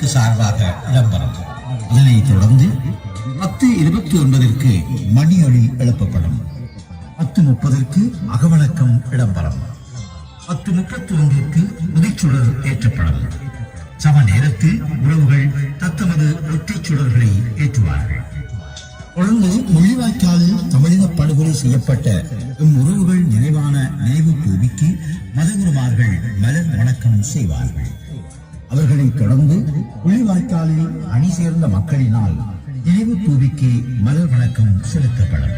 அதற்கு சார்பாக இடம்பெறும். இதனைத் தொடர்ந்து பத்து இருபத்தி ஒன்பதற்கு மணி ஒலி எழுப்பப்படும். பத்து முப்பதற்கு அகவணக்கம் இடம்பெறும். பத்து முப்பத்தி ஒன்றுக்கு முதிச்சுடர் ஏற்றப்படும். சம நேரத்தில் உறவுகள் தத்தமது ஒற்றைச் சுடர்களை ஏற்றுவார்கள். தொடர்ந்து முள்ளிவாய்க்காலில் தமிழக படுகொலை செய்யப்பட்ட இம் உறவுகள் நினைவான நினைவு பூமிக்கு மதகுருமார்கள் மலர் வணக்கம் செய்வார்கள். அவர்களை தொடர்ந்து முள்ளிவாய்க்காலில் அணி சேர்ந்த மக்களினால் நினைவு தூவிக்கு மலர் வணக்கம் செலுத்தப்படும்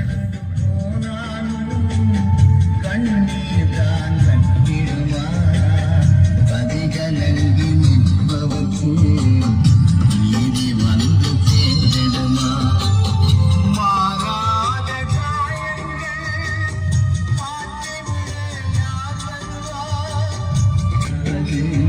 எரிகுண்டு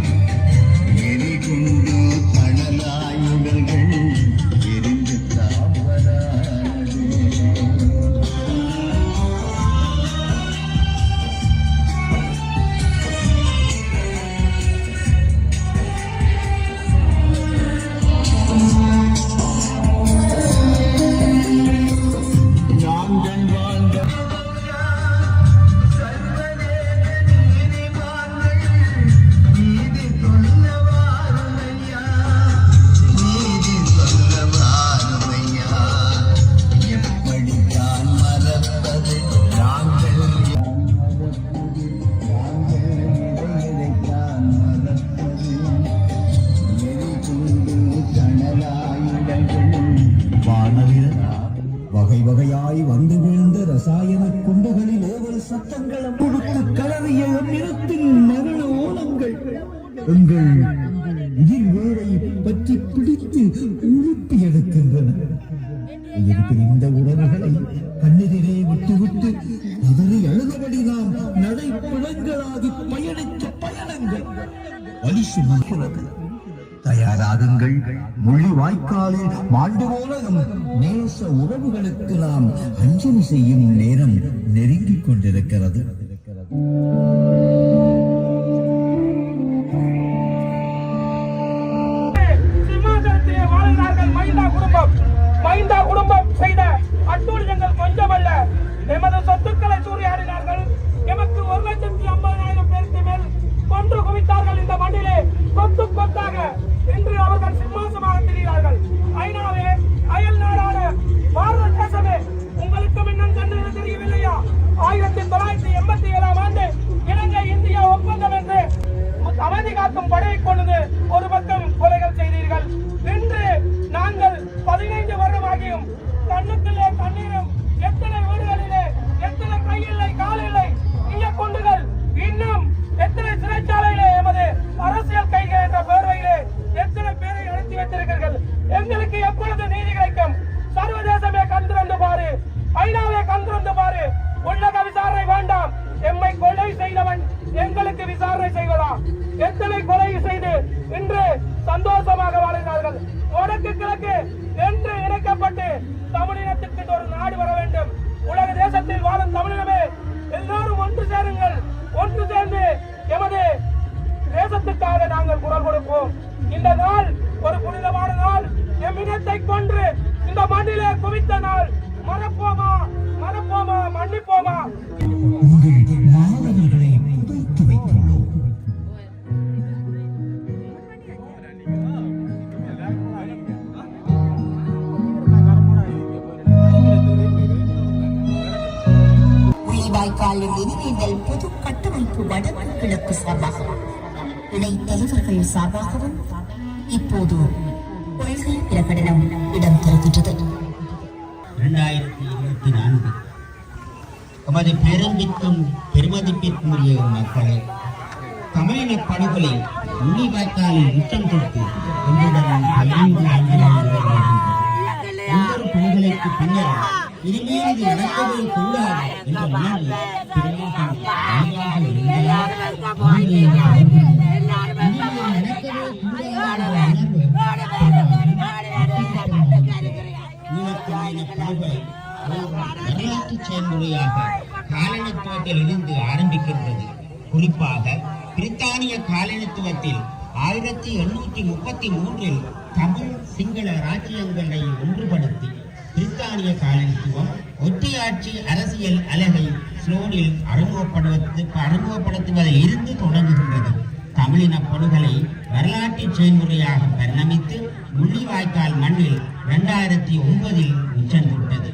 பிடித்து உழுப்பி எடுக்கின்றன உயிர் இந்த உறவுகளை கண்ணீரிலே விட்டுவிட்டு அதனை அழுதபடி நாம் நடைப்பிழங்களாகி பயணித்த பயணங்கள். வலி சுமக்கிறது. தயாராகுங்கள். மொழி வாய்க்காலில் மாண்டு போலகம் நேச உறவுகளுக்கு நாம் அஞ்சலி செய்யும் நேரம் நெருங்கிக் கொண்டிருக்கிறது. இங்கே வாழ்கிறார்கள் மைந்தா குடும்பம். மைந்தா குடும்பம் செய்த அட்டூழியங்கள் கொஞ்சமல்ல. எமது சொத்துக்களை சூறையாடினார்கள். எமக்கு ஒரு லட்சத்தி ஐம்பதாயிரம் பேருக்கு மேல் கொன்று குவித்தார்கள் இந்த மண்ணிலே. கொத்து கொத்தாக இன்று அவர்கள் சிம்மாசமாக திரிகிறார்கள். ஐநாவே அயல் நாடான பாரத தேசமே உங்களுக்கு இன்னும் கண்டு தெரியவில்லையா? ஆயிரத்தி தொள்ளாயிரத்தி எண்பத்தி ஏழாம் ஆண்டு இலங்கை இந்தியா ஒப்பந்தம் என்று அமைதி காக்கும் படையை கொண்டு ஒரு பக்கம் கொலைகள் செய்தீர்கள். பதினைந்து வருடமாகியும் கண்ணுக்குள்ளே தண்ணீரும் எத்தனை வீடுகளிலே எல்லாரும் ஒன்று ஒன்று சேர்ந்து எமது தேசத்துக்காக நாங்கள் குரல் கொடுப்போம். இந்த நாள் ஒரு புனிதமான நாள். எம் இனத்தை கொன்று இந்த மண்ணிலே குவித்த நாள். மறப்போமா? மறப்போமா? மன்னிப்போமா? முள்ளிவாய்க்கால் நினைவேந்தல் பொது கட்டமைப்பு வடக்கு கிழக்கு சார்பாகவும் இணை தலைவர்கள் சார்பாகவும் இப்போது கொள்கை பிரகடனம் இடம்பெறுகின்றது இரண்டாயிரத்தி இருபத்தி நான்கு. நமது பெரும்பிற்கும் பெருமதிப்பிற்குரிய மக்களை தமிழின படுகொலை முள்ளிவாய்க்காலில் யுத்தம் கொடுத்து ஒன்றுடன் பதினைந்து ஆண்டுகள் ஒவ்வொரு பணிகளுக்கு பின்னர் இனிமேல் இது நடக்கவே கூடாது என்ற உணர்வு பெருமக்கள் இருந்தால் வரலாற்று செயல்முறையாக காலனித்துவத்தில் இருந்து ஆரம்பிக்கின்றது. குறிப்பாக பிரித்தானிய காலனித்துவத்தில் ஆயிரத்தி எண்ணூற்றி முப்பத்தி மூன்றில் தமிழ் சிங்கள ராஜ்யங்களை ஒன்றுபடுத்தி பிரித்தானிய காலனித்துவம் ஒற்றையாட்சி அரசியல் அலகை ஸ்லோனில் அறிமுகப்படுவது அறிமுகப்படுத்துவதில் இருந்து தொடங்குகின்றது. தமிழின பொருள்களை வரலாற்று செயல்முறையாக பரிணமித்து முள்ளிவாய்க்கால் மண்ணில் இரண்டாயிரத்தி ஒன்பதில் உச்சம் தொட்டது.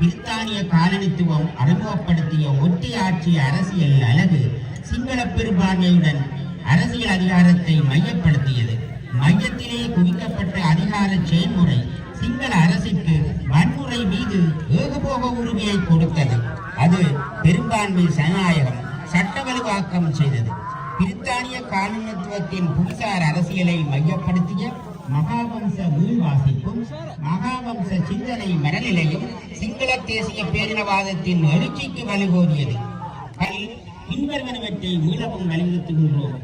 பிரித்தானிய காலனித்துவம் அறிமுகப்படுத்திய ஒற்றையாட்சி அரசியல் அலகு சிங்கள பெரும்பான்மையுடன் அரசியல் அதிகாரத்தை மையப்படுத்தியது. மையத்திலே குவிக்கப்பட்ட அதிகார செயல்முறை சிங்கள அரசிற்கு வன்முறை மீது ஏகபோக உரிமையை கொடுத்தது. அது பெரும்பான்மை ஜனநாயகம் சட்ட வலுவாக்கம் செய்தது. பிரித்தானிய காலனித்துவத்தின் புவிசார் அரசியலை மையப்படுத்திய மகாவம்ச நூல் வாசிப்பும் மகாவம்ச சிந்தனை மனநிலையும் சிங்கள தேசிய பேரினவாதத்தின் எழுச்சிக்கு வழிகோதியது அதில் பின்வருவனவற்றை மீளவும் வலியுறுத்துகின்றோம்.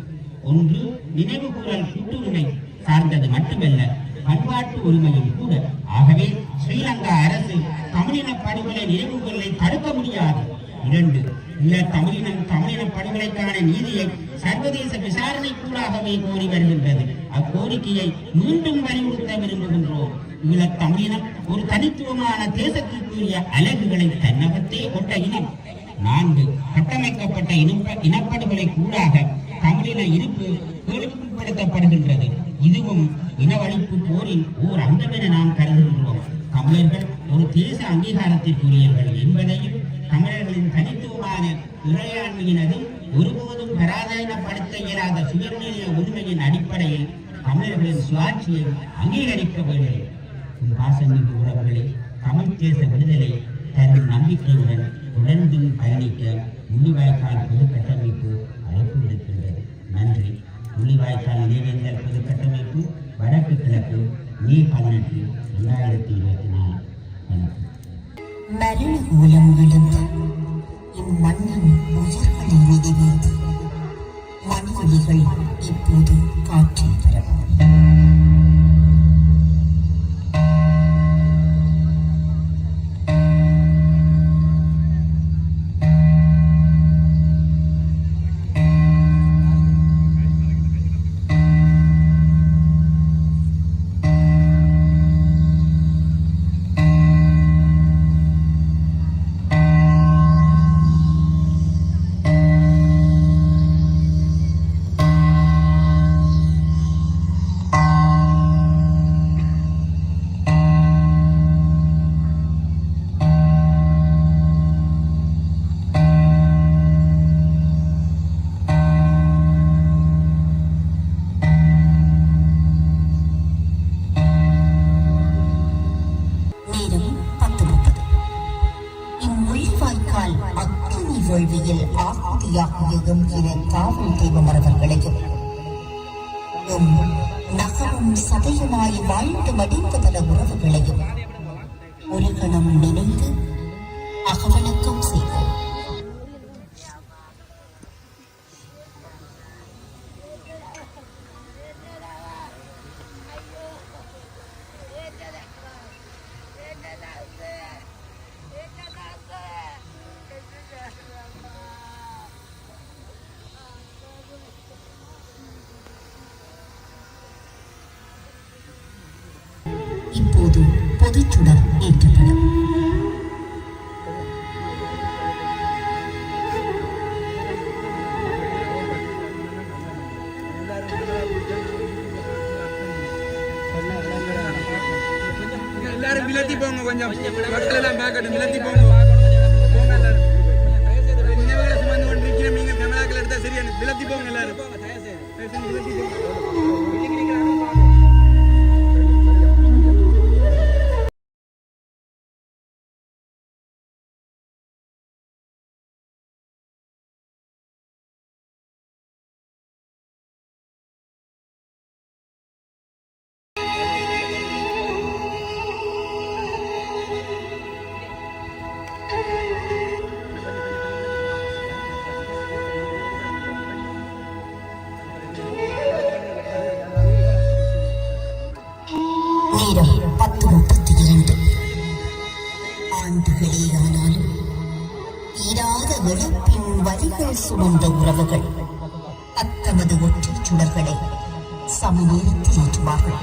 ஒன்று நினைவு கூறல் கூட்டுரிமை சார்ந்தது மட்டுமல்ல பண்பாட்டு உரிமையும் கூட. ஆகவே ஸ்ரீலங்கா அரசு தமிழின படுகொலை நினைவுகளை தடுக்க முடியாது. இரண்டு ஈழ தமிழினம் தமிழின படுகொலைக்கான நீதியை சர்வதேச விசாரணை கூடாகவே கோரி வருகின்றது. அக்கோரிக்கையை மீண்டும் வலியுறுத்த விரும்புகின்றோம். இந்த தமிழினம் ஒரு தனித்துவமான தேசத்திற்குரிய அலகுகளை தன்னகத்தே கொண்ட இனம். நான்கு கட்டமைக்கப்பட்ட இனப்படுகொலை கூடாக தமிழின இருப்பு கேள்விப்படுத்தப்படுகின்றது இதுவும் இனவழிப்பு போரின் ஓர் அங்கமென நாம் கருதுகின்றோம். தமிழர்கள் ஒரு தேச அங்கீகாரத்திற்குரியவர்கள் என்பதையும் தமிழர்களின் தனித்துவமான இறையாண்மையினதும் ஒருபோதும் பராதீனப்படுத்த இயலாத சுயநிலைய உரிமையின் அடிப்படையில் தமிழர்களின் சுயாட்சியை அங்கீகரிக்க வேண்டும். உன் பாசமிகு தமிழ் தேச விடுதலை தரும் நம்பிக்கையுடன் தொடர்ந்து பயணிக்க முள்ளிவாய்க்கால் பொது கட்டமைப்பு முள்ளிவாய்க்கால் நினைவேந்தல் இருப்பது கட்டமைப்பு வடக்கு கிழக்கு மே பதினெட்டு இரண்டாயிரத்தி இருபத்தி நாலு. வணக்கம். மரண மூலம் விழுந்து இம்மண்ணின் உயிர்களை மிதிவேந்து மணியொலிகள் இப்போது காற்றில் பரவும். அக்னி வேள்வியில் ஆகுதியாகிய எம்கிற காவல் தெய்வமரவர்களையும் எம் நகரும் சதையுமாய் வாழ்ந்து மடிந்த பல உறவுகளையும் ஒரு கணம் நினைந்து அகவலுக்கும் செய்வோம் இப்போது பொதுச்சுடர் ஏற்றப்படும். எல்லாரும் விலத்தி போங்க கொஞ்சம். மக்கள் எல்லாம் பார்க்கட்டும். விலத்தி போங்க. போங்க எல்லாரும். நினைவுகளை சுமந்து நீங்கள் கமலாக்கள் எடுத்தா விலத்தி போங்க எல்லாரும். விலத்தி போங்க. கண்கள் சுமந்த உறவுகள் தத்தமது ஒற்றை சுடர்களை சமநேரத்தில் ஏற்றுவார்கள்